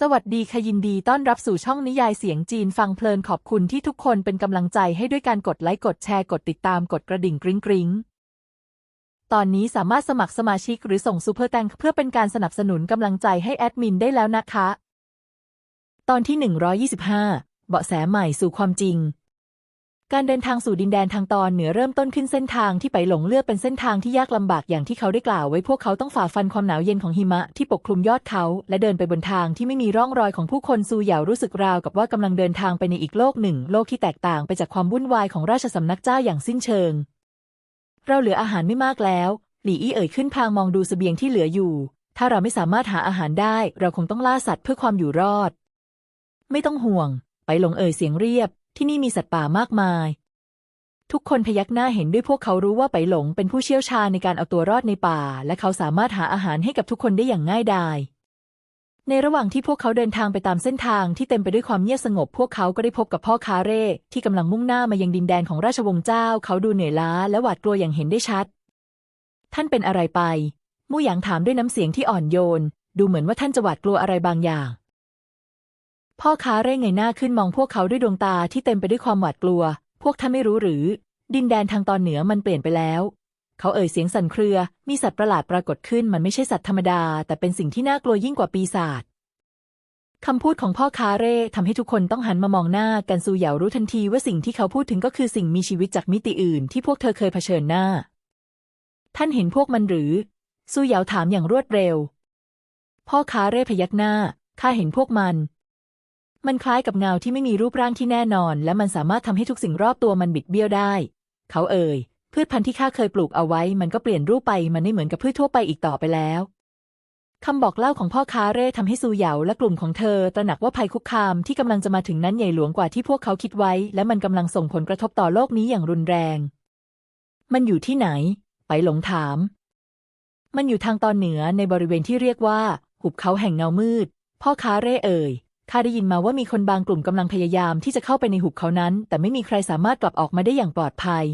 สวัสดีค่ะยินดีต้อนรับสู่ช่องนิยายเสียงจีนฟังเพลินขอบคุณที่ทุกคนเป็นกำลังใจให้ด้วยการกดไลค์กดแชร์กดติดตามกดกระดิ่งกริ๊งกริ๊งตอนนี้สามารถสมัครสมาชิกหรือส่งซูเปอร์แตงเพื่อเป็นการสนับสนุนกำลังใจให้แอดมินได้แล้วนะคะ ตอนที่ 125 เบาะแสใหม่สู่ความจริง การเดินทางสู่ดินแดนทางตอนเหนือเริ่มต้นขึ้นเส้นทางที่ไปหลงเลือกเป็นเส้นทางที่ยากลำบากอย่างที่เขาได้กล่าวไว้พวกเขาต้องฝ่าฟันความหนาวเย็นของหิมะที่ปกคลุมยอดเขา และเดินไปบนทางที่ไม่มีร่องรอยของผู้คนซูเหยารู้สึกราวกับว่ากำลังเดินทางไปในอีกโลกหนึ่ง โลกที่แตกต่างไปจากความวุ่นวายของราชสำนักเจ้าอย่างสิ้นเชิง เราเหลืออาหารไม่มากแล้ว หลี่อี้เอ่ยขึ้นพางมองดูเสบียงที่เหลืออยู่ ถ้าเราไม่สามารถหาอาหารได้ เราคงต้องล่าสัตว์เพื่อความอยู่รอด ไม่ต้องห่วง ไปหลงเอ่ยเสียงเรียบ ที่นี่มีสัตว์ป่ามากมาย ทุกคนพยักหน้าเห็นด้วยพวกเขารู้ว่าไปหลงเป็นผู้เชี่ยวชาญในการเอาตัวรอดในป่า และเขาสามารถหาอาหารให้กับทุกคนได้อย่างง่ายดายในระหว่างที่พวกเขาเดินทางไปตามเส้นทางที่เต็มไปด้วยความเงียบสงบ พวกเขาก็ได้พบกับพ่อคาเร่ที่กำลังมุ่งหน้ามายังดินแดนของราชวงศ์เจ้า เขาดูเหนื่อยล้าและหวาดกลัวอย่างเห็นได้ชัด ท่านเป็นอะไรไป มู่หยางถามด้วยน้ำเสียงที่อ่อนโยน ดูเหมือนว่าท่านจะหวาดกลัวอะไรบางอย่าง พ่อค้าเร่งเงยหน้าขึ้นมองพวกเขาด้วยดวงตาที่เต็มไปด้วยความหวาดกลัว พวกท่านไม่รู้หรือ ดินแดนทางตอนเหนือมันเปลี่ยนไปแล้ว เขาเอ่ยเสียงสั่นเครือ มีสัตว์ประหลาดปรากฏขึ้นมันไม่ใช่สัตว์ธรรมดา แต่เป็นสิ่งที่น่ากลัวยิ่งกว่าปีศาจคำพูดของพ่อค้าเร่ทำให้ทุกคนต้องหันมามองหน้ากันซูเหยารู้ทันทีว่าสิ่งที่เขาพูดถึงก็คือสิ่งมีชีวิตจากมิติอื่นที่พวกเธอเคยเผชิญหน้า ท่านเห็นพวกมันหรือ ซูเหยาถามอย่างรวดเร็ว พ่อค้าเร่พยักหน้าข้าเห็นพวกมัน มันคล้ายกับเงาที่ไม่มีรูปร่างที่แน่นอน และมันสามารถทำให้ทุกสิ่งรอบตัวมันบิดเบี้ยวได้ เขาเอ่ย พืชพันธุ์ที่ข้าเคยปลูกเอาไว้ มันก็เปลี่ยนรูปไป มันไม่เหมือนกับพืชทั่วไปอีกต่อไปแล้วคำบอกเล่าของพ่อค้าเร่ทำให้ซูเหยาและกลุ่มของเธอ ตระหนักว่าภัยคุกคามที่กำลังจะมาถึงนั้นใหญ่หลวงกว่าที่พวกเขาคิดไว้ และมันกำลังส่งผลกระทบต่อโลกนี้อย่างรุนแรง มันอยู่ที่ไหน ไปหลงถาม มันอยู่ทางตอนเหนือในบริเวณที่เรียกว่า หุบเขาแห่งเงามืด พ่อค้าเร่เอ่ย ข้าได้ยินมาว่ามีคนบางกลุ่มกำลังพยายามที่จะเข้าไปในหุบเขานั้น แต่ไม่มีใครสามารถกลับออกมาได้อย่างปลอดภัย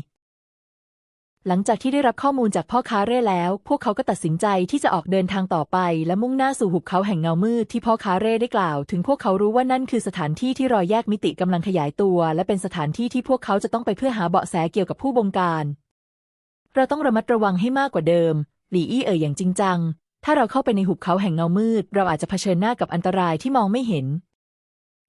หลังจากที่ได้รับข้อมูลจากพ่อค้าเร่แล้ว พวกเขาก็ตัดสินใจที่จะออกเดินทางต่อไป และมุ่งหน้าสู่หุบเขาแห่งเงามืดที่พ่อค้าเร่ได้กล่าว ถึงพวกเขารู้ว่านั่นคือสถานที่ที่รอยแยกมิติกำลังขยายตัว และเป็นสถานที่ที่พวกเขาจะต้องไปเพื่อหาเบาะแสเกี่ยวกับผู้บงการ เราต้องระมัดระวังให้มากกว่าเดิม หลี่อี้เอ่ยอย่างจริงจัง ถ้าเราเข้าไปในหุบเขาแห่งเงามืด เราอาจจะเผชิญหน้ากับอันตรายที่มองไม่เห็น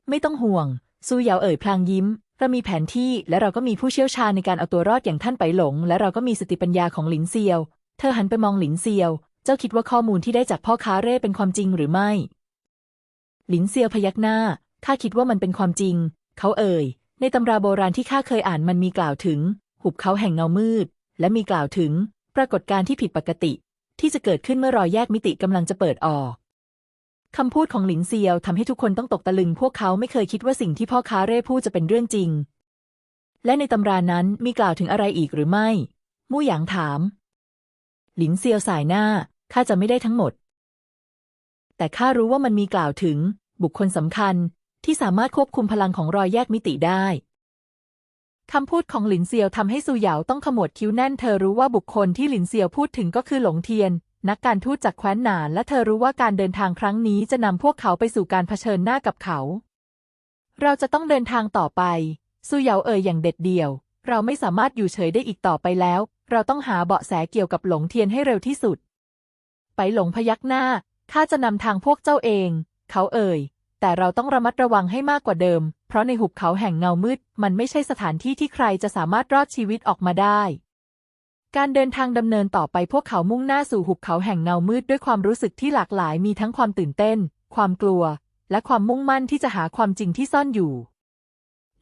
ไม่ต้องห่วง ซูเหยาเอ่ยพลางยิ้ม เรามีแผนที่และเราก็มีผู้เชี่ยวชาญในการเอาตัวรอดอย่างท่านไปหลง และเราก็มีสติปัญญาของหลินเซียว เธอหันไปมองหลินเซียว เจ้าคิดว่าข้อมูลที่ได้จากพ่อค้าเร่เป็นความจริงหรือไม่ หลินเซียวพยักหน้า ข้าคิดว่ามันเป็นความจริง เขาเอ่ย ในตำราโบราณที่ข้าเคยอ่านมันมีกล่าวถึง หุบเขาแห่งเงามืด และมีกล่าวถึง ปรากฏการณ์ที่ผิดปกติ ที่จะเกิดขึ้นเมื่อรอยแยกมิติกำลังจะเปิดออก คำพูดของหลินเซียวทำให้ทุกคนต้องตกตะลึง พวกเขาไม่เคยคิดว่าสิ่งที่พ่อค้าเร่พูดจะเป็นเรื่องจริง และในตำรานั้นมีกล่าวถึงอะไรอีกหรือไม่ มู่หยางถาม หลินเซียวสายหน้าข้าจะไม่ได้ทั้งหมด แต่ข้ารู้ว่ามันมีกล่าวถึง บุคคลสำคัญที่สามารถควบคุมพลังของรอยแยกมิติได้ คำพูดของหลินเซียวทำให้ซูเหยาต้องขมวดคิ้วแน่นเธอรู้ว่าบุคคลที่หลินเซียวพูดถึงก็คือหลงเทียน นักการทูตจากแคว้นหนานและเธอรู้ว่าการเดินทางครั้งนี้จะนำพวกเขาไปสู่การเผชิญหน้ากับเขา เราจะต้องเดินทางต่อไปซูเหยาเอ่ยอย่างเด็ดเดี่ยว เราไม่สามารถอยู่เฉยได้อีกต่อไปแล้ว เราต้องหาเบาะแสเกี่ยวกับหลงเทียนให้เร็วที่สุด ไปหลงพยักหน้าข้าจะนำทางพวกเจ้าเอง เขาเอ่ย แต่เราต้องระมัดระวังให้มากกว่าเดิม เพราะในหุบเขาแห่งเงามืด มันไม่ใช่สถานที่ที่ใครจะสามารถรอดชีวิตออกมาได้ การเดินทางดำเนินต่อไปพวกเขามุ่งหน้าสู่หุบเขาแห่งเงามืดด้วยความรู้สึกที่หลากหลายมีทั้งความตื่นเต้น ความกลัว และความมุ่งมั่นที่จะหาความจริงที่ซ่อนอยู่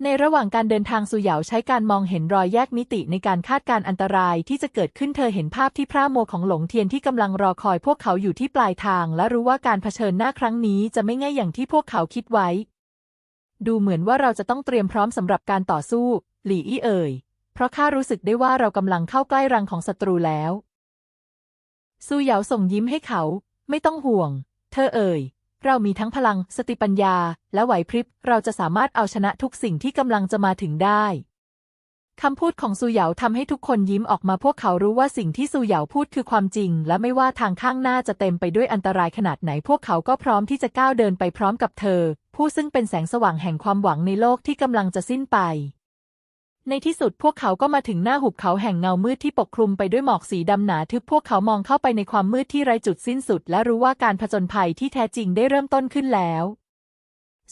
ในระหว่างการเดินทางสุเหยาใช้การมองเห็นรอยแยกมิติในการคาดการอันตรายที่จะเกิดขึ้นเธอเห็นภาพที่พร่าโมของหลงเทียนที่กำลังรอคอยพวกเขาอยู่ที่ปลายทาง และรู้ว่าการเผชิญหน้าครั้งนี้จะไม่ง่ายอย่างที่พวกเขาคิดไว้ ดูเหมือนว่าเราจะต้องเตรียมพร้อมสำหรับการต่อสู้ หลี่อี้เอ่ย เพราะข้ารู้สึกได้ว่าเรากำลังเข้าใกล้รังของศัตรูแล้วซูเหยาส่งยิ้มให้เขา ไม่ต้องห่วง เธอเอ่ย เรามีทั้งพลังสติปัญญา และไหวพริบ เราจะสามารถเอาชนะทุกสิ่งที่กำลังจะมาถึงได้คำพูดของซูเหยาทำให้ทุกคนยิ้มออกมาพวกเขารู้ว่าสิ่งที่ซูเหยาพูดคือความจริง และไม่ว่าทางข้างหน้าจะเต็มไปด้วยอันตรายขนาดไหน พวกเขาก็พร้อมที่จะก้าวเดินไปพร้อมกับเธอ ผู้ซึ่งเป็นแสงสว่างแห่งความหวังในโลกที่กำลังจะสิ้นไป ในที่สุดพวกเขาก็มาถึงหน้าหุบเขาแห่งเงามืดที่ปกคลุมไปด้วยหมอกสีดำหนาทึบพวกเขามองเข้าไปในความมืดที่ไร้จุดสิ้นสุด และรู้ว่าการผจญภัยที่แท้จริงได้เริ่มต้นขึ้นแล้ว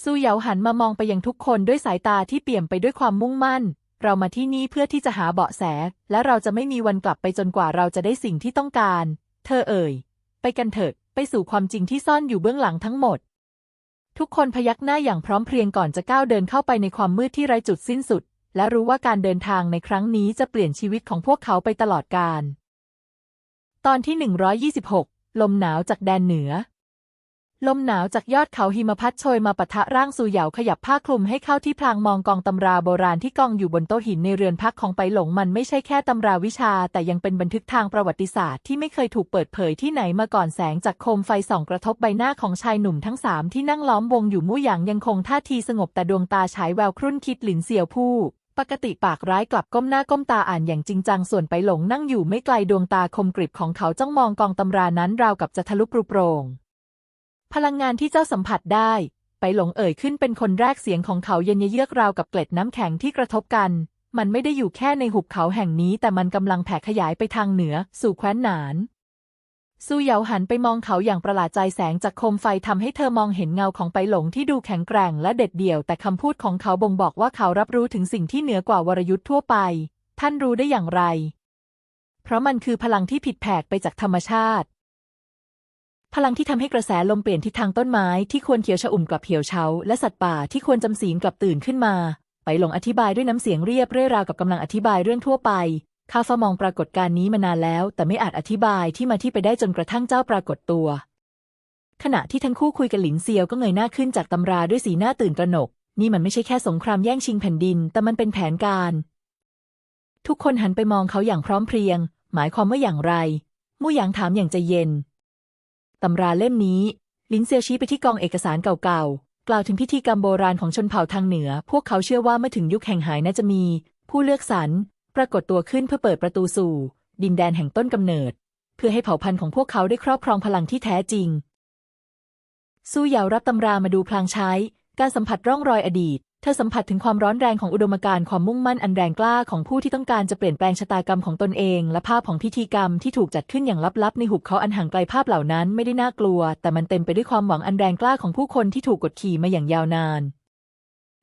ซูเหยาหันมามองไปยังทุกคนด้วยสายตาที่เปี่ยมไปด้วยความมุ่งมั่น เรามาที่นี่เพื่อที่จะหาเบาะแส และเราจะไม่มีวันกลับไปจนกว่าเราจะได้สิ่งที่ต้องการ เธอเอ่ย ไปกันเถิดไปสู่ความจริงที่ซ่อนอยู่เบื้องหลังทั้งหมด ทุกคนพยักหน้าอย่างพร้อมเพรียงก่อนจะก้าวเดินเข้าไปในความมืดที่ไร้จุดสิ้นสุด และรู้ว่าการเดินทางในครั้งนี้จะเปลี่ยนชีวิตของพวกเขาไปตลอดกาลตอนที่ 126 ลมหนาวจากแดนเหนือ ลมหนาวจากยอดเขาหิมพัดโชยมาปะทะร่างซูเหยาขยับผ้าคลุมให้เข้าที่พลางมองกองตำราโบราณที่กองอยู่บนโต๊ะหินในเรือนพักของไปหลงมันไม่ใช่แค่ตำราวิชา แต่ยังเป็นบันทึกทางประวัติศาสตร์ที่ไม่เคยถูกเปิดเผยที่ไหนมาก่อนแสงจากโคมไฟส่องกระทบใบหน้าของชายหนุ่มทั้งสามที่นั่งล้อมวงอยู่มู่หยางยังคงท่าทีสงบแต่ดวงตาฉายแววครุ่นคิดหลินเสี่ยวผู้ ปกติปากร้ายกลับก้มหน้าก้มตาอ่านอย่างจริงจังส่วนไปหลงนั่งอยู่ไม่ไกลดวงตาคมกริบของเขาจ้องมองกองตำรานั้นราวกับจะทะลุปรุโปรงพลังงานที่เจ้าสัมผัสได้ ไปหลงเอ่ยขึ้นเป็นคนแรกเสียงของเขาเย็นเยือกราวกับเกล็ดน้ำแข็งที่กระทบกัน มันไม่ได้อยู่แค่ในหุบเขาแห่งนี้ แต่มันกำลังแผ่ขยายไปทางเหนือ สู่แคว้นหนาน ซูเหยาหันไปมองเขาอย่างประหลาดใจแสงจากโคมไฟทำให้เธอมองเห็นเงาของไปหลงที่ดูแข็งแกร่งและเด็ดเดี่ยว แต่คำพูดของเขาบ่งบอกว่าเขารับรู้ถึงสิ่งที่เหนือกว่าวรยุทธ์ทั่วไป ท่านรู้ได้อย่างไร เพราะมันคือพลังที่ผิดแผกไปจากธรรมชาติ พลังที่ทำให้กระแสลมเปลี่ยนทิศทางต้นไม้ที่ควรเขียวชอุ่มกลับเหี่ยวเฉาและสัตว์ป่าที่ควรจำศีลกลับตื่นขึ้นมา ไปหลงอธิบายด้วยน้ำเสียงเรียบเรื่อยราวกับกำลังอธิบายเรื่องทั่วไป ข้าเฝ้ามองปรากฏการณ์นี้มานานแล้ว แต่ไม่อาจอธิบายที่มาที่ไปได้จนกระทั่งเจ้าปรากฏตัว ขณะที่ทั้งคู่คุยกับหลินเซียวก็เงยหน้าขึ้นจากตำราด้วยสีหน้าตื่นตระหนก นี่มันไม่ใช่แค่สงครามแย่งชิงแผ่นดิน แต่มันเป็นแผนการ ทุกคนหันไปมองเขาอย่างพร้อมเพรียง หมายความว่าอย่างไร มู่หยางถามอย่างใจเย็นตำราเล่มนี้ ลินเซียวชี้ไปที่กองเอกสารเก่าๆ กล่าวถึงพิธีกรรมโบราณของชนเผ่าทางเหนือ พวกเขาเชื่อว่าเมื่อถึงยุคแห่งหายน่าจะมี ผู้เลือกสรร ปรากฏตัวขึ้นเพื่อเปิดประตูสู่ ดินแดนแห่งต้นกำเนิด เพื่อให้เผ่าพันธุ์ของพวกเขาได้ครอบครองพลังที่แท้จริง สู้เหยารับตำรามาดูพลางใช้ การสัมผัสร่องรอยอดีต เธอสัมผัสถึงความร้อนแรงของอุดมการณ์ความมุ่งมั่นอันแรงกล้าของผู้ที่ต้องการจะเปลี่ยนแปลงชะตากรรมของตนเอง และภาพของพิธีกรรมที่ถูกจัดขึ้นอย่างลับๆในหุบเขาอันห่างไกลภาพเหล่านั้นไม่ได้น่ากลัว แต่มันเต็มไปด้วยความหวังอันแรงกล้าของผู้คนที่ถูกกดขี่มาอย่างยาวนาน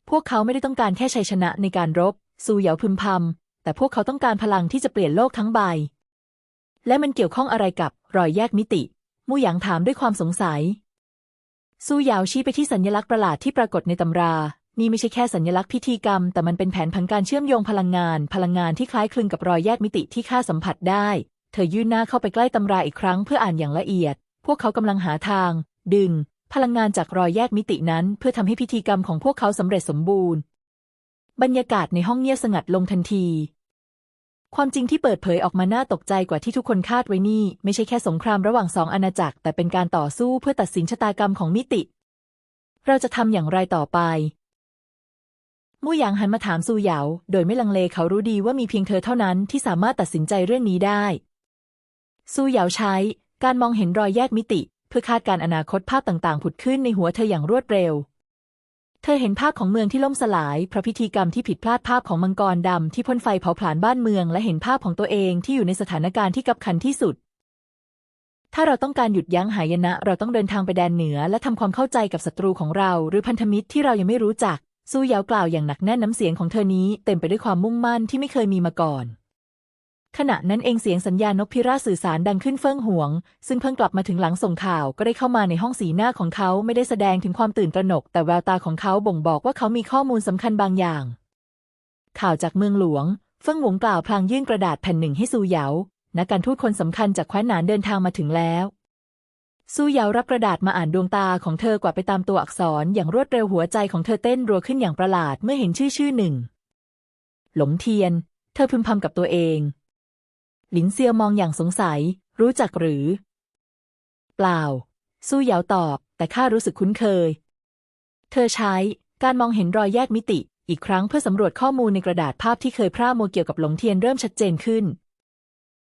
พวกเขาไม่ได้ต้องการแค่ชัยชนะในการรบซูเหยาพึมพำ แต่พวกเขาต้องการพลังที่จะเปลี่ยนโลกทั้งใบ และมันเกี่ยวข้องอะไรกับรอยแยกมิติ มู่หยางถามด้วยความสงสัยซูเหยาวชี้ไปที่สัญลักษณ์ประหลาดที่ปรากฏในตำรา นี่ไม่ใช่แค่สัญลักษณ์พิธีกรรม แต่มันเป็นแผนผังการเชื่อมโยงพลังงาน พลังงานที่คล้ายคลึงกับรอยแยกมิติที่ข้าสัมผัสได้ เธอยื่นหน้าเข้าไปใกล้ตำราอีกครั้งเพื่ออ่านอย่างละเอียด พวกเขากำลังหาทาง ดึง พลังงานจากรอยแยกมิตินั้น เพื่อทำให้พิธีกรรมของพวกเขาสำเร็จสมบูรณ์ บรรยากาศในห้องเงียบสงัดลงทันที ความจริงที่เปิดเผยออกมาน่าตกใจกว่าที่ทุกคนคาดไว้นี่ ไม่ใช่แค่สงครามระหว่างสองอาณาจักร แต่เป็นการต่อสู้เพื่อตัดสินชะตากรรมของมิติ เราจะทำอย่างไรต่อไปมู่หยางหันมาถามซูเหยา โดยไม่ลังเลเขารู้ดีว่ามีเพียงเธอเท่านั้นที่สามารถตัดสินใจเรื่องนี้ได้ ซูเหยาใช้ การมองเห็นรอยแยกมิติ เพื่อคาดการณ์อนาคตภาพต่างๆ ผุดขึ้นในหัวเธออย่างรวดเร็ว เธอเห็นภาพของเมืองที่ล่มสลายเพราะพิธีกรรมที่ผิดพลาดภาพของมังกรดำที่พ่นไฟเผาผลาญบ้านเมือง และเห็นภาพของตัวเองที่อยู่ในสถานการณ์ที่กักขันที่สุด ถ้าเราต้องการหยุดยั้งหายนะ เราต้องเดินทางไปแดนเหนือ และทำความเข้าใจกับศัตรูของเรา หรือพันธมิตรที่เรายังไม่รู้จัก สู้ยาวกล่าวอย่างหนักแน่นน้ำเสียงของเธอนี้เต็มไปด้วยความมุ่งมั่นที่ไม่เคยมีมาก่อน ขณะนั้นเองเสียงสัญญาณนกพิราบสื่อสารดังขึ้นเฟื่องหวง ซึ่งเพิ่งกลับมาถึงหลังส่งข่าวก็ได้เข้ามาในห้องสีหน้าของเขาไม่ได้แสดงถึงความตื่นตระหนก แต่แววตาของเขาบ่งบอกว่าเขามีข้อมูลสำคัญบางอย่าง ข่าวจากเมืองหลวง เฟิ่งหวงกล่าวพลางยื่นกระดาษแผ่นหนึ่งให้ซูเหยานักการทูตคนสำคัญจากแคว้นหนานเดินทางมาถึงแล้วซูเหยารับกระดาษมาอ่านดวงตาของเธอกว่าไปตามตัวอักษรอย่างรวดเร็วหัวใจของเธอเต้นรัวขึ้นอย่างประหลาดเมื่อเห็นชื่อชื่อหนึ่ง หลงเทียน เธอพึมพำกับตัวเอง หลินเซียวมองอย่างสงสัย รู้จักหรือ เปล่า สู้เหยาตอบ แต่ข้ารู้สึกคุ้นเคย เธอใช้การมองเห็นรอยแยกมิติ อีกครั้งเพื่อสำรวจข้อมูลในกระดาษภาพที่เคยพร่ามัวเกี่ยวกับหลงเทียนเริ่มชัดเจนขึ้น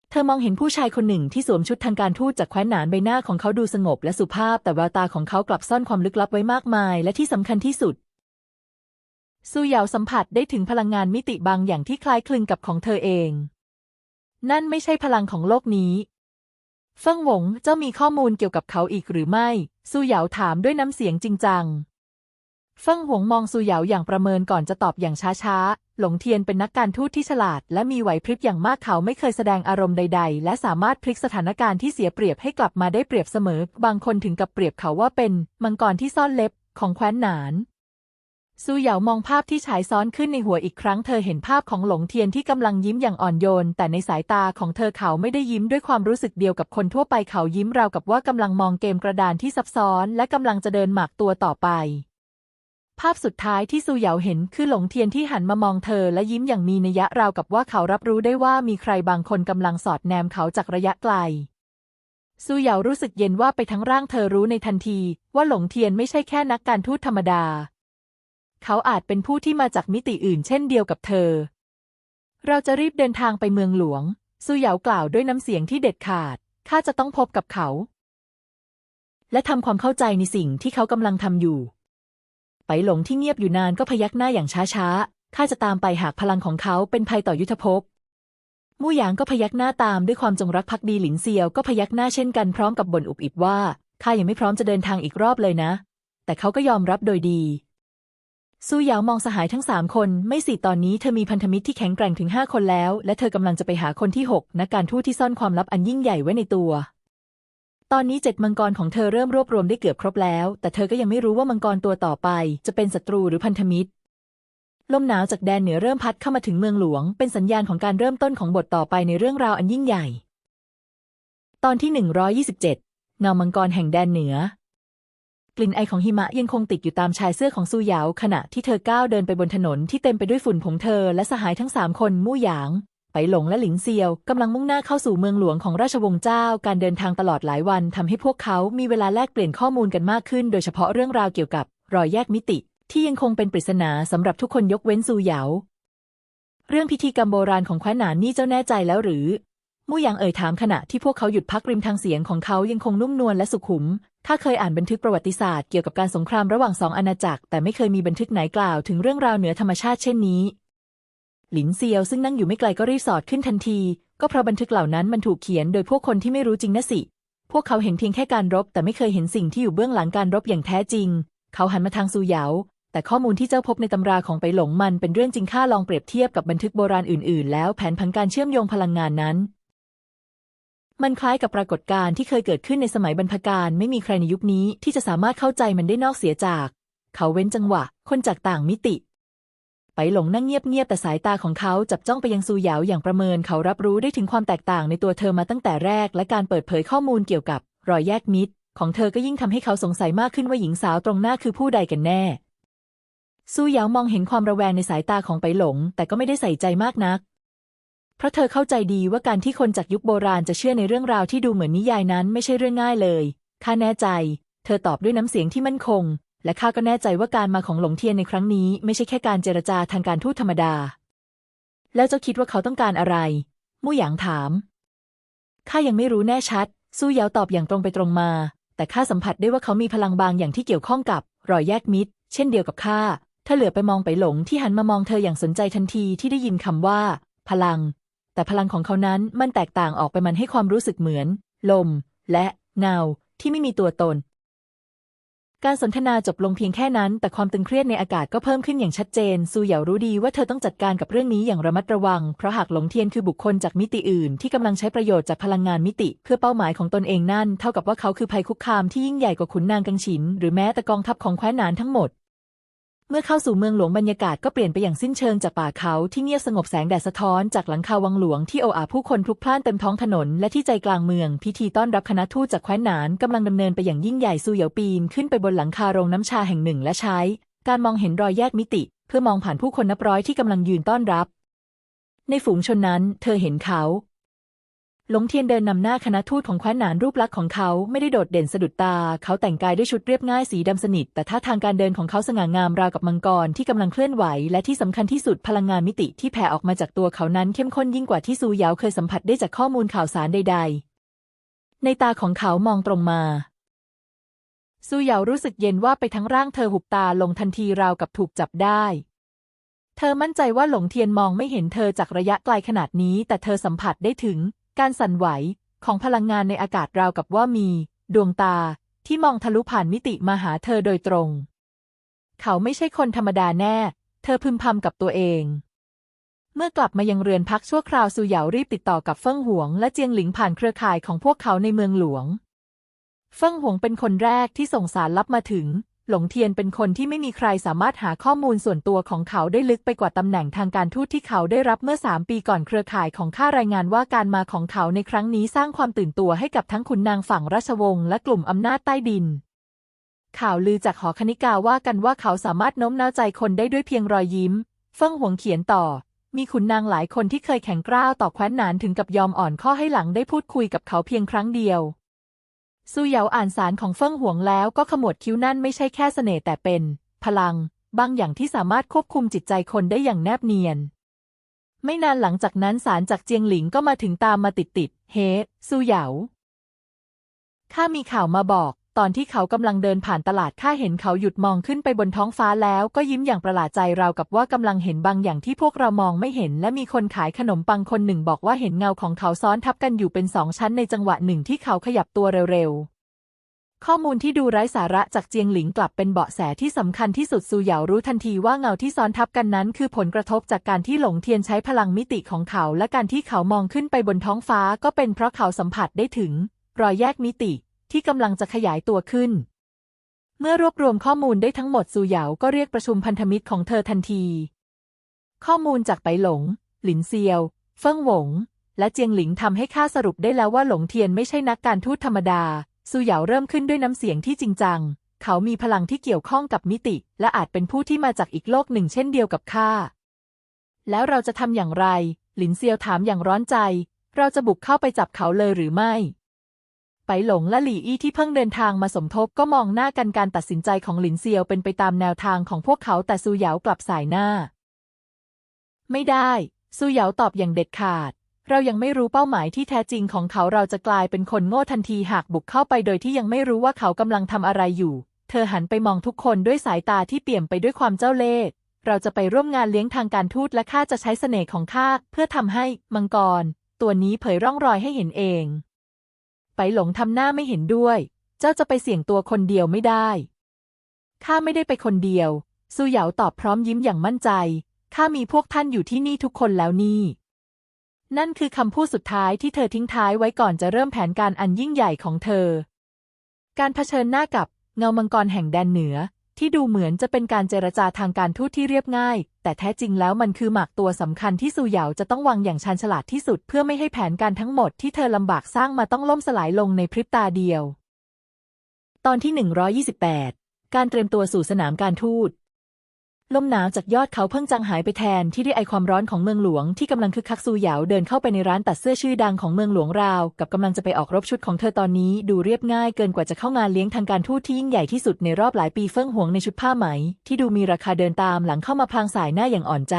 เธอมองเห็นผู้ชายคนหนึ่งที่สวมชุดทางการทูตจากแคว้นหนานใบหน้าของเขาดูสงบและสุภาพ แต่แววตาของเขากลับซ่อนความลึกลับไว้มากมาย และที่สำคัญที่สุดซูเหยาสัมผัสได้ถึงพลังงานมิติบางอย่างที่คล้ายคลึงกับของเธอเอง นั่นไม่ใช่พลังของโลกนี้เฟิงหวงเจ้ามีข้อมูลเกี่ยวกับเขาอีกหรือไม่ซูเหยาถามด้วยน้ำเสียงจริงจังเฟิงหวงมองซูเหยาอย่างประเมินก่อนจะตอบอย่างช้าๆ หลงเทียนเป็นนักการทูตที่ฉลาด และมีไหวพริบอย่างมากเขาไม่เคยแสดงอารมณ์ใดๆ และสามารถพลิกสถานการณ์ที่เสียเปรียบให้กลับมาได้เปรียบเสมอ บางคนถึงกับเปรียบเขาว่าเป็น มังกรที่ซ่อนเล็บของแคว้นหนาน ซูเหยามองภาพที่ฉายซ้อนขึ้นในหัวอีกครั้งเธอเห็นภาพของหลงเทียนที่กำลังยิ้มอย่างอ่อนโยน แต่ในสายตาของเธอเขาไม่ได้ยิ้มด้วยความรู้สึกเดียวกับคนทั่วไปเขายิ้มราวกับว่ากำลังมองเกมกระดานที่ซับซ้อน และกำลังจะเดินหมากตัวต่อไป ภาพสุดท้ายที่ซูเหยาเห็นคือหลงเทียนที่หันมามองเธอและยิ้มอย่างมีนัยยะราวกับว่าเขารับรู้ได้ว่ามีใครบางคนกำลังสอดแนมเขาจากระยะไกลซูเหยารู้สึกเย็นว่าไปทั้งร่างเธอรู้ในทันที ว่าหลงเทียนไม่ใช่แค่นักการทูตธรรมดา เขาอาจเป็นผู้ที่มาจากมิติอื่นเช่นเดียวกับเธอ เราจะรีบเดินทางไปเมืองหลวงซูเหยากล่าวด้วยน้ำเสียงที่เด็ดขาด ข้าจะต้องพบกับเขา และทำความเข้าใจในสิ่งที่เขากำลังทำอยู่ ไปหลงที่เงียบอยู่นานก็พยักหน้าอย่างช้าๆ ข้าจะตามไปหากพลังของเขาเป็นภัยต่อยุทธภพมู่หยางก็พยักหน้าตามด้วยความจงรักภักดีหลินเซียวก็พยักหน้าเช่นกันพร้อมกับบ่นอุบอิบว่าข้ายังไม่พร้อมจะเดินทางอีกรอบเลยนะ แต่เขาก็ยอมรับโดยดี ซูเหยามองสหายทั้งสามคนไม่สิตอนนี้เธอมีพันธมิตรที่แข็งแกร่งถึงห้าคนแล้ว และเธอกำลังจะไปหาคนที่หกนักการทูตที่ซ่อนความลับอันยิ่งใหญ่ไว้ในตัว ตอนนี้เจ็ดมังกรของเธอเริ่มรวบรวมได้เกือบครบแล้ว แต่เธอก็ยังไม่รู้ว่ามังกรตัวต่อไป จะเป็นศัตรูหรือพันธมิตรลมหนาวจากแดนเหนือเริ่มพัดเข้ามาถึงเมืองหลวง เป็นสัญญาณของการเริ่มต้นของบทต่อไปในเรื่องราวอันยิ่งใหญ่ ตอนที่ 127 เงามังกรแห่งแดนเหนือ กลิ่นไอของหิมะยังคงติดอยู่ตามชายเสื้อของซูหยาวขณะที่เธอก้าวเดินไปบนถนนที่เต็มไปด้วยฝุ่นผงเธอและสหายทั้งสามคนมู่หยาง ไปหลงและหลิงเซียวกำลังมุ่งหน้าเข้าสู่เมืองหลวงของราชวงศ์เจ้า การเดินทางตลอดหลายวันทำให้พวกเขามีเวลาแลกเปลี่ยนข้อมูลกันมากขึ้น โดยเฉพาะเรื่องราวเกี่ยวกับรอยแยกมิติ ที่ยังคงเป็นปริศนาสำหรับทุกคนยกเว้นซูหยาวเรื่องพิธีกรรมโบราณของแคว้นหนานนี่เจ้าแน่ใจแล้วหรือมู่หยางเอ่ยถามขณะที่พวกเขาหยุดพักริมทางเสียงของเขายังคงนุ่มนวลและสุขุม ข้าเคยอ่านบันทึกประวัติศาสตร์เกี่ยวกับการสงครามระหว่างสองอาณาจักร แต่ไม่เคยมีบันทึกไหนกล่าวถึงเรื่องราวเหนือธรรมชาติเช่นนี้ หลินเซียวซึ่งนั่งอยู่ไม่ไกลก็รีบสอดขึ้นทันที ก็เพราะบันทึกเหล่านั้นมันถูกเขียนโดยพวกคนที่ไม่รู้จริงนะสิ พวกเขาเห็นเพียงแค่การรบ แต่ไม่เคยเห็นสิ่งที่อยู่เบื้องหลังการรบอย่างแท้จริง เขาหันมาทางซูเหยาแต่ข้อมูลที่เจ้าพบในตำราของไปหลงมันเป็นเรื่องจริงข้าลองเปรียบเทียบกับบันทึกโบราณอื่นๆ แล้วแผนผังการเชื่อมโยงพลังงานนั้น มันคล้ายกับปรากฏการณ์ที่เคยเกิดขึ้นในสมัยบรรพกาลไม่มีใครในยุคนี้ที่จะสามารถเข้าใจมันได้นอกเสียจาก เขาเว้นจังหวะ คนจากต่างมิติ ไปหลงนั่งเงียบๆแต่สายตาของเขาจับจ้องไปยังซูหยาอย่างประเมินเขารับรู้ได้ถึงความแตกต่างในตัวเธอมาตั้งแต่แรก และการเปิดเผยข้อมูลเกี่ยวกับ รอยแยกมิตร ของเธอก็ยิ่งทำให้เขาสงสัยมากขึ้นว่าหญิงสาวตรงหน้าคือผู้ใดกันแน่ซูหยามองเห็นความระแวงในสายตาของไปหลง แต่ก็ไม่ได้ใส่ใจมากนัก เพราะเธอเข้าใจดีว่าการที่คนจากยุคโบราณจะเชื่อในเรื่องราวที่ดูเหมือนนิยายนั้นไม่ใช่เรื่องง่ายเลยข้าแน่ใจ เธอตอบด้วยน้ำเสียงที่มั่นคง และข้าก็แน่ใจว่าการมาของหลงเทียนในครั้งนี้ ไม่ใช่แค่การเจรจาทางการทูตธรรมดา แล้วเจ้าคิดว่าเขาต้องการอะไรมู่หยางถามข้ายังไม่รู้แน่ชัด สู้เยาตอบอย่างตรงไปตรงมา แต่ข้าสัมผัสได้ว่าเขามีพลังบางอย่างที่เกี่ยวข้องกับรอยแยกมิตร เช่นเดียวกับข้าถ้าเหลือไปมองไปหลงที่หันมามองเธออย่างสนใจทันทีที่ได้ยินคำว่า พลัง แต่พลังของเขานั้นมันแตกต่างออกไปมันให้ความรู้สึกเหมือน ลม และเงาที่ไม่มีตัวตน การสนทนาจบลงเพียงแค่นั้น แต่ความตึงเครียดในอากาศก็เพิ่มขึ้นอย่างชัดเจน ซูเหยารู้ดีว่าเธอต้องจัดการกับเรื่องนี้อย่างระมัดระวัง เพราะหากหลงเทียนคือบุคคลจากมิติอื่น ที่กำลังใช้ประโยชน์จากพลังงานมิติ เพื่อเป้าหมายของตนเองนั่น เท่ากับว่าเขาคือภัยคุกคามที่ยิ่งใหญ่กว่าขุนนางกังฉิน หรือแม้แต่กองทัพของแคว้นหนานทั้งหมด เมื่อเข้าสู่เมืองหลวงบรรยากาศก็เปลี่ยนไปอย่างสิ้นเชิงจากป่าเขาที่เงียบสงบแสงแดดสะท้อนจากหลังคาวังหลวงที่โออาผู้คนพลุกพล่านเต็มท้องถนนและที่ใจกลางเมือง พิธีต้อนรับคณะทูตจากแคว้นหนานกำลังดำเนินไปอย่างยิ่งใหญ่ซูเหยาปีนขึ้นไปบนหลังคาโรงน้ำชาแห่งหนึ่งและใช้ การมองเห็นรอยแยกมิติ เพื่อมองผ่านผู้คนนับร้อยที่กำลังยืนต้อนรับ ในฝูงชนนั้น เธอเห็นเขา หลงเทียนเดินนำหน้าคณะทูตของแคว้นหนานรูปลักษณ์ของเขาไม่ได้โดดเด่นสะดุดตา เขาแต่งกายด้วยชุดเรียบง่ายสีดำสนิท แต่ท่าทางการเดินของเขาสง่างามราวกับมังกรที่กำลังเคลื่อนไหว และที่สำคัญที่สุดพลังงานมิติที่แผ่ออกมาจากตัวเขานั้นเข้มข้นยิ่งกว่าที่ซูเหยาเคยสัมผัสได้จากข้อมูลข่าวสารใด ๆ ในตาของเขามองตรงมาซูเหยารู้สึกเย็นว่าไปทั้งร่างเธอหุบตาลงทันทีราวกับถูกจับได้เธอมั่นใจว่าหลงเทียนมองไม่เห็นเธอจากระยะไกลขนาดนี้ แต่เธอสัมผัสได้ถึง การสั่นไหวของพลังงานในอากาศราวกับว่ามี ดวงตาที่มองทะลุผ่านมิติมาหาเธอโดยตรง เขาไม่ใช่คนธรรมดาแน่ เธอพึมพำกับตัวเอง เมื่อกลับมายังเรือนพักชั่วคราวซูเหยารีบติดต่อกับเฟิ่งหวง และเจียงหลิงผ่านเครือข่ายของพวกเขาในเมืองหลวง เฟิ่งหวงเป็นคนแรกที่ส่งสารลับมาถึง หลงเทียนเป็นคนที่ไม่มีใครสามารถหาข้อมูลส่วนตัวของเขาได้ลึกไปกว่าตำแหน่งทางการทูตที่เขาได้รับเมื่อสามปีก่อนเครือข่ายของข้ารายงานว่าการมาของเขาในครั้งนี้สร้างความตื่นตัวให้กับทั้งขุนนางฝั่งราชวงศ์และกลุ่มอำนาจใต้ดิน ข่าวลือจากหอคณิกาว่ากันว่าเขาสามารถโน้มน้าวใจคนได้ด้วยเพียงรอยยิ้ม เฟิ่งหวงเขียนต่อ มีขุนนางหลายคนที่เคยแข็งกร้าวต่อแคว้นหนานถึงกับยอมอ่อนข้อให้หลังได้พูดคุยกับเขาเพียงครั้งเดียว ซูเหยาอ่านสารของเฟิ่งหวงแล้วก็ขมวดคิ้วนั่นไม่ใช่แค่เสน่ห์แต่เป็น พลัง บางอย่างที่สามารถควบคุมจิตใจคนได้อย่างแนบเนียน ไม่นานหลังจากนั้นสารจากเจียงหลิงก็มาถึงตามมาติดติดๆเฮซูเหยาข้ามีข่าวมาบอก ตอนที่เขากำลังเดินผ่านตลาดข้าเห็นเขาหยุดมองขึ้นไปบนท้องฟ้าแล้วก็ยิ้มอย่างประหลาดใจราวกับว่ากำลังเห็นบางอย่างที่พวกเรามองไม่เห็น และมีคนขายขนมปังคนหนึ่งบอกว่าเห็นเงาของเขาซ้อนทับกันอยู่เป็นสองชั้นในจังหวะหนึ่งที่เขาขยับตัวเร็วๆข้อมูลที่ดูไร้สาระจากเจียงหลิงกลับเป็นเบาะแสที่สำคัญที่สุดซูเหยารู้ทันทีว่าเงาที่ซ้อนทับกันนั้น คือผลกระทบจากการที่หลงเทียนใช้พลังมิติของเขา และการที่เขามองขึ้นไปบนท้องฟ้าก็เป็นเพราะเขาสัมผัสได้ถึง รอยแยกมิติ ที่กำลังจะขยายตัวขึ้น เมื่อรวบรวมข้อมูลได้ทั้งหมดซูเหยาก็เรียกประชุมพันธมิตรของเธอทันที ข้อมูลจากไปหลง หลินเซียว เฟิ่งหวง และเจียงหลิงทำให้ข้าสรุปได้แล้วว่าหลงเทียนไม่ใช่นักการทูตธรรมดาซูเหยาเริ่มขึ้นด้วยน้ำเสียงที่จริงจัง เขามีพลังที่เกี่ยวข้องกับมิติ และอาจเป็นผู้ที่มาจากอีกโลกหนึ่งเช่นเดียวกับข้า แล้วเราจะทำอย่างไร หลินเซียวถามอย่างร้อนใจ เราจะบุกเข้าไปจับเขาเลยหรือไม่ ไปหลงและหลี่อี้ที่เพิ่งเดินทางมาสมทบก็มองหน้ากันการตัดสินใจของหลินเซียวเป็นไปตามแนวทางของพวกเขาแต่ซูเหยากลับสายหน้า ไม่ได้ซูเหยาตอบอย่างเด็ดขาด เรายังไม่รู้เป้าหมายที่แท้จริงของเขาเราจะกลายเป็นคนโง่ทันทีหากบุกเข้าไปโดยที่ยังไม่รู้ว่าเขากำลังทำอะไรอยู่ เธอหันไปมองทุกคนด้วยสายตาที่เปี่ยมไปด้วยความเจ้าเล่ห์เราจะไปร่วมงานเลี้ยงทางการทูตและข้าจะใช้เสน่ห์ของข้าเพื่อทำให้มังกร ตัวนี้เผยร่องรอยให้เห็นเอง ไปหลงทำหน้าไม่เห็นด้วย เจ้าจะไปเสี่ยงตัวคนเดียวไม่ได้ ข้าไม่ได้ไปคนเดียว ซูเหยาตอบพร้อมยิ้มอย่างมั่นใจ ข้ามีพวกท่านอยู่ที่นี่ทุกคนแล้วนี่ นั่นคือคำพูดสุดท้ายที่เธอทิ้งท้ายไว้ก่อนจะเริ่มแผนการอันยิ่งใหญ่ของเธอ การเผชิญหน้ากับเงามังกรแห่งแดนเหนือ ที่ดูเหมือนจะเป็นการเจรจาทางการทูตที่เรียบง่าย แต่แท้จริงแล้วมันคือหมากตัวสำคัญที่ซูเหยาจะต้องวางอย่างชาญฉลาดที่สุด เพื่อไม่ให้แผนการทั้งหมดที่เธอลำบากสร้างมาต้องล่มสลายลงในพริบตาเดียว ตอนที่ 128 การเตรียมตัวสู่สนามการทูต ลมหนาวจากยอดเขาเพิ่งจางหายไปแทนที่ได้ไอความร้อนของเมืองหลวงที่กำลังคึกคักซูเหยาเดินเข้าไปในร้านตัดเสื้อชื่อดังของเมืองหลวงราว กับกำลังจะไปออกรบชุดของเธอตอนนี้ ดูเรียบง่ายเกินกว่าจะเข้างานเลี้ยงทางการทูตที่ยิ่งใหญ่ที่สุดในรอบหลายปีเฟิ่งหวงในชุดผ้าไหม ที่ดูมีราคาเดินตามหลังเข้ามาพลางสายหน้าอย่างอ่อนใจ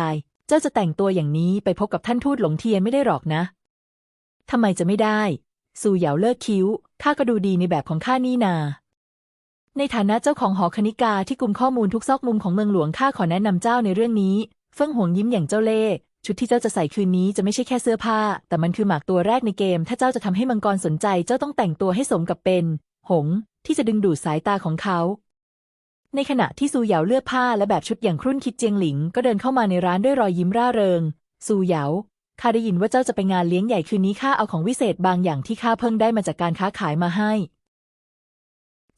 เจ้าจะแต่งตัวอย่างนี้ไปพบกับท่านทูตหลงเทียนไม่ได้หรอกนะทำไมจะไม่ได้ซูเหยาเลิกคิ้วข้าก็ดูดีในแบบของข้านี่นา ในฐานะเจ้าของหอคณิกาที่กุมข้อมูลทุกซอกมุมของเมืองหลวงข้าขอแนะนำเจ้าในเรื่องนี้ เฟิ่งหวงยิ้มอย่างเจ้าเล่ห์ชุดที่เจ้าจะใส่คืนนี้จะไม่ใช่แค่เสื้อผ้า แต่มันคือหมากตัวแรกในเกม ถ้าเจ้าจะทำให้มังกรสนใจ เจ้าต้องแต่งตัวให้สมกับเป็น หง ที่จะดึงดูดสายตาของเขา ในขณะที่ซูเหยาเลือกผ้าและแบบชุดอย่างครุ่นคิดเจียงหลิง ก็เดินเข้ามาในร้านด้วยรอยยิ้มร่าเริง ซูเหยาข้าได้ยินว่าเจ้าจะไปงานเลี้ยงใหญ่คืนนี้ข้าเอาของวิเศษบางอย่างที่ข้าเพิ่งได้มาจากการค้าขายมาให้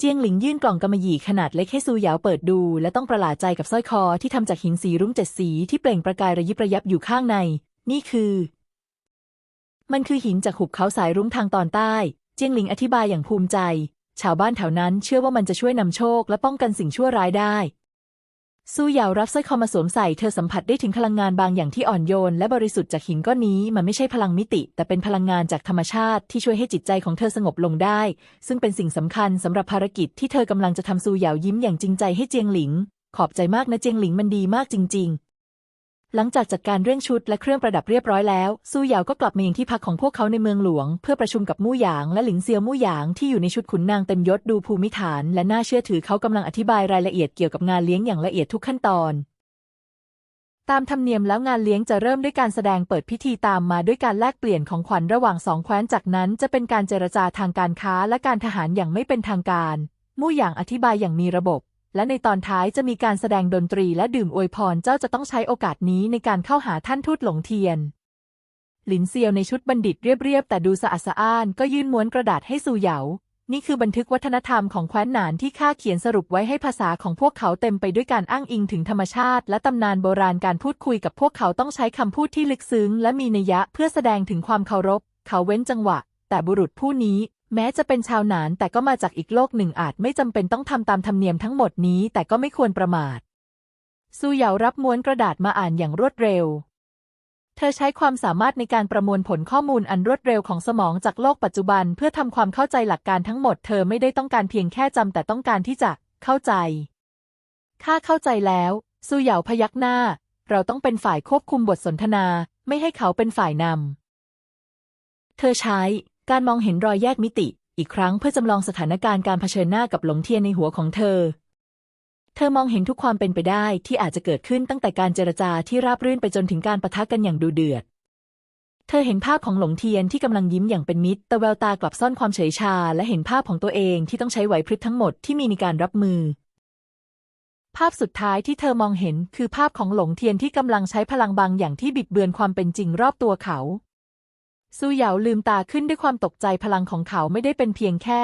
เจียงหลิงยื่นกล่องกำมะหยี่ขนาดเล็กให้ซูเหยาเปิดดู และต้องประหลาดใจกับสร้อยคอที่ทำจากหินสีรุ้งเจ็ดสีที่เปล่งประกายระยิบระยับอยู่ข้างใน นี่คือ มันคือหินจากหุบเขาสายรุ้งทางตอนใต้ เจียงหลิงอธิบายอย่างภูมิใจ ชาวบ้านแถวนั้นเชื่อว่ามันจะช่วยนำโชคและป้องกันสิ่งชั่วร้ายได้ ซูเหยารับสร้อยคอมาสวมใส่เธอสัมผัสได้ถึงพลังงานบางอย่างที่อ่อนโยนและบริสุทธิ์จากหินก้อนนี้มันไม่ใช่พลังมิติ แต่เป็นพลังงานจากธรรมชาติที่ช่วยให้จิตใจของเธอสงบลงได้ ซึ่งเป็นสิ่งสำคัญสำหรับภารกิจที่เธอกำลังจะทำซูเหยายิ้มอย่างจริงใจให้เจียงหลิง ขอบใจมากนะเจียงหลิงมันดีมากจริง ๆ หลังจากจัดการเรื่องชุดและเครื่องประดับเรียบร้อยแล้วซูเหยาก็กลับมายังที่พักของพวกเขาในเมืองหลวง เพื่อประชุมกับมู่หยางและหลิงเซียวมู่หยางที่อยู่ในชุดขุนนางเต็มยศดูภูมิฐาน และน่าเชื่อถือเขากำลังอธิบายรายละเอียดเกี่ยวกับงานเลี้ยงอย่างละเอียดทุกขั้นตอน ตามธรรมเนียมแล้วงานเลี้ยงจะเริ่มด้วยการแสดงเปิดพิธีตามมาด้วยการแลกเปลี่ยนของขวัญระหว่างสองแคว้นจากนั้นจะเป็นการเจรจาทางการค้าและการทหารอย่างไม่เป็นทางการ มู่หยางอธิบายอย่างมีระบบ และในตอนท้ายจะมีการแสดงดนตรีและดื่มอวยพรเจ้าจะต้องใช้โอกาสนี้ในการเข้าหาท่านทูตหลงเทียน หลินเซียวในชุดบัณฑิตเรียบๆ แต่ดูสะอาดสะอ้านก็ยื่นม้วนกระดาษให้ซูเหยา นี่คือบันทึกวัฒนธรรมของแคว้นหนานที่ข้าเขียนสรุปไว้ให้ภาษาของพวกเขาเต็มไปด้วยการอ้างอิงถึงธรรมชาติ และตำนานโบราณการพูดคุยกับพวกเขาต้องใช้คำพูดที่ลึกซึ้ง และมีนัยยะเพื่อแสดงถึงความเคารพ เขาเว้นจังหวะ แต่บุรุษผู้นี้ แม้จะเป็นชาวหนานแต่ก็มาจากอีกโลกหนึ่งอาจไม่จำเป็นต้องทำตามธรรมเนียมทั้งหมดนี้แต่ก็ไม่ควรประมาทซูเหยารับม้วนกระดาษมาอ่านอย่างรวดเร็ว เธอใช้ความสามารถในการประมวลผลข้อมูลอันรวดเร็วของสมองจากโลกปัจจุบัน เพื่อทำความเข้าใจหลักการทั้งหมด เธอไม่ได้ต้องการเพียงแค่จำแต่ต้องการที่จะเข้าใจ ข้าเข้าใจแล้วซูเหยาพยักหน้า เราต้องเป็นฝ่ายควบคุมบทสนทนา ไม่ให้เขาเป็นฝ่ายนำ เธอใช้ การมองเห็นรอยแยกมิติ อีกครั้งเพื่อจำลองสถานการณ์การเผชิญหน้ากับหลงเทียนในหัวของเธอ เธอมองเห็นทุกความเป็นไปได้ที่อาจจะเกิดขึ้นตั้งแต่การเจรจาที่ราบรื่นไปจนถึงการปะทะกันอย่างดูเดือด เธอเห็นภาพของหลงเทียนที่กำลังยิ้มอย่างเป็นมิตร แต่แววตากลับซ่อนความเฉยชา และเห็นภาพของตัวเองที่ต้องใช้ไหวพริบทั้งหมดที่มีในการรับมือภาพสุดท้ายที่เธอมองเห็นคือภาพของหลงเทียนที่กำลังใช้พลังบางอย่างที่บิดเบือนความเป็นจริงรอบตัวเขา ซูเหยาลืมตาขึ้นด้วยความตกใจพลังของเขาไม่ได้เป็นเพียงแค่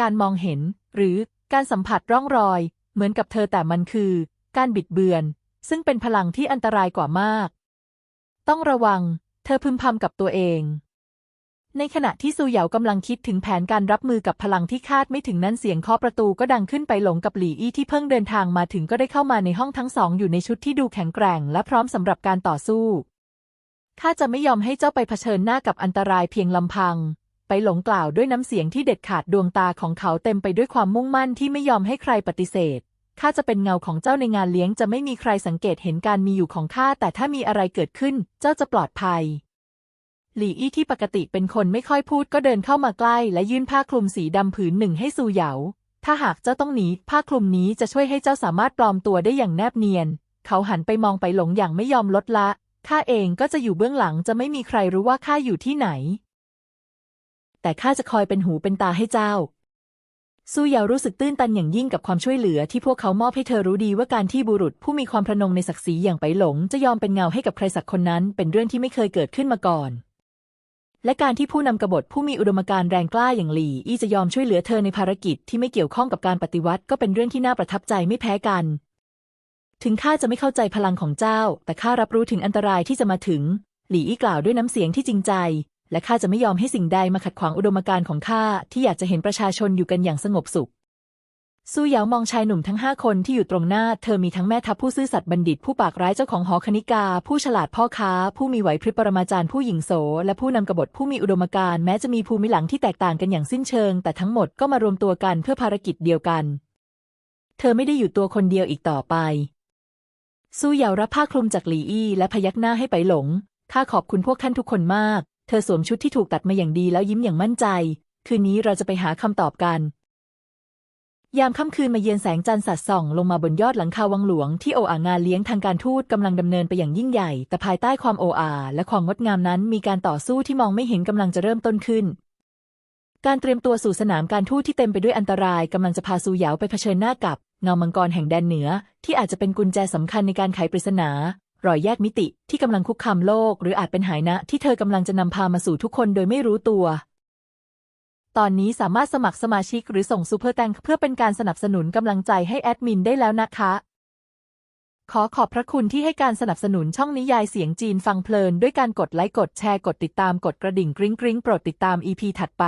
การมองเห็น หรือการสัมผัสร่องรอย เหมือนกับเธอแต่มันคือ การบิดเบือน ซึ่งเป็นพลังที่อันตรายกว่ามาก ต้องระวัง เธอพึมพำกับตัวเอง ในขณะที่ซูเหยากำลังคิดถึงแผนการรับมือกับพลังที่คาดไม่ถึงนั้นเสียงเคาะประตูก็ดังขึ้นไปหลงกับหลี่อี้ที่เพิ่งเดินทางมาถึงก็ได้เข้ามาในห้องทั้งสองอยู่ในชุดที่ดูแข็งแกร่ง และพร้อมสำหรับการต่อสู้ ข้าจะไม่ยอมให้เจ้าไปเผชิญหน้ากับอันตรายเพียงลำพัง ไปหลงกล่าวด้วยน้ำเสียงที่เด็ดขาดดวงตาของเขาเต็มไปด้วยความมุ่งมั่นที่ไม่ยอมให้ใครปฏิเสธข้าจะเป็นเงาของเจ้าในงานเลี้ยงจะไม่มีใครสังเกตเห็นการมีอยู่ของข้าแต่ถ้ามีอะไรเกิดขึ้น เจ้าจะปลอดภัย หลี่อี้ที่ปกติเป็นคนไม่ค่อยพูดก็เดินเข้ามาใกล้และยื่นผ้าคลุมสีดำผืนหนึ่งให้ซูเหยา ถ้าหากเจ้าต้องหนีผ้าคลุมนี้จะช่วยให้เจ้าสามารถปลอมตัวได้อย่างแนบเนียน เขาหันไปมองไปหลงอย่างไม่ยอมลดละ ข้าเองก็จะอยู่เบื้องหลังจะไม่มีใครรู้ว่าข้าอยู่ที่ไหน แต่ข้าจะคอยเป็นหูเป็นตาให้เจ้าซูยารู้สึกตื้นตันอย่างยิ่งกับความช่วยเหลือที่พวกเขามอบให้เธอรู้ดีว่าการที่บุรุษผู้มีความพระนงในศักดิ์ศรีอย่างไปหลง จะยอมเป็นเงาให้กับใครสักคนนั้น เป็นเรื่องที่ไม่เคยเกิดขึ้นมาก่อน และการที่ผู้นำกบฏผู้มีอุดมการณ์แรงกล้าอย่างหลี่อี้จะยอมช่วยเหลือเธอในภารกิจที่ไม่เกี่ยวข้องกับการปฏิวัติก็เป็นเรื่องที่น่าประทับใจไม่แพ้กัน ถึงข้าจะไม่เข้าใจพลังของเจ้า แต่ข้ารับรู้ถึงอันตรายที่จะมาถึง หลี่อี้กล่าวด้วยน้ำเสียงที่จริงใจ และข้าจะไม่ยอมให้สิ่งใดมาขัดขวางอุดมการณ์ของข้าที่อยากจะเห็นประชาชนอยู่กันอย่างสงบสุขซูเหยามองชายหนุ่มทั้งห้าคนที่อยู่ตรงหน้า เธอมีทั้งแม่ทัพผู้ซื่อสัตย์บัณฑิตผู้ปากร้ายเจ้าของหอคณิกา ผู้ฉลาดพ่อค้า ผู้มีไหวพริบปรมาจารย์ผู้หญิงโส และผู้นำกบฏผู้มีอุดมการณ์แม้จะมีภูมิหลังที่แตกต่างกันอย่างสิ้นเชิง แต่ทั้งหมดก็มารวมตัวกันเพื่อภารกิจเดียวกัน เธอไม่ได้อยู่ตัวคนเดียวอีกต่อไป ซูเหยารับผ้าคลุมจากหลีอี้และพยักหน้าให้ไปหลง ข้าขอบคุณพวกท่านทุกคนมาก เธอสวมชุดที่ถูกตัดมาอย่างดีแล้วยิ้มอย่างมั่นใจ คืนนี้เราจะไปหาคำตอบกัน ยามค่ำคืนมาเยือนแสงจันทร์สัดส่องลงมาบนยอดหลังคาวังหลวงที่โออางานเลี้ยงทางการทูตกำลังดำเนินไปอย่างยิ่งใหญ่ แต่ภายใต้ความโออา และความงดงามนั้น มีการต่อสู้ที่มองไม่เห็นกำลังจะเริ่มต้นขึ้นการเตรียมตัวสู่สนามการทูตที่เต็มไปด้วยอันตรายกำลังจะพาซูเหยาไปเผชิญหน้ากับ เงามังกรแห่งแดนเหนือ ที่อาจจะเป็นกุญแจสำคัญในการไขปริศนารอยแยกมิติที่กำลังคุกคามโลก หรืออาจเป็นหายนะที่เธอกำลังจะนำพามาสู่ทุกคนโดยไม่รู้ตัว ตอนนี้สามารถสมัครสมาชิกหรือส่งซูเปอร์แตงเพื่อเป็นการสนับสนุนกำลังใจให้แอดมินได้แล้วนะคะ ขอขอบพระคุณที่ให้การสนับสนุนช่องนิยายเสียงจีนฟังเพลิน ด้วยการกดไลค์กดแชร์กดติดตามกดกระดิ่งกริ๊งกริ๊งโปรดติดตาม EP ถัดไป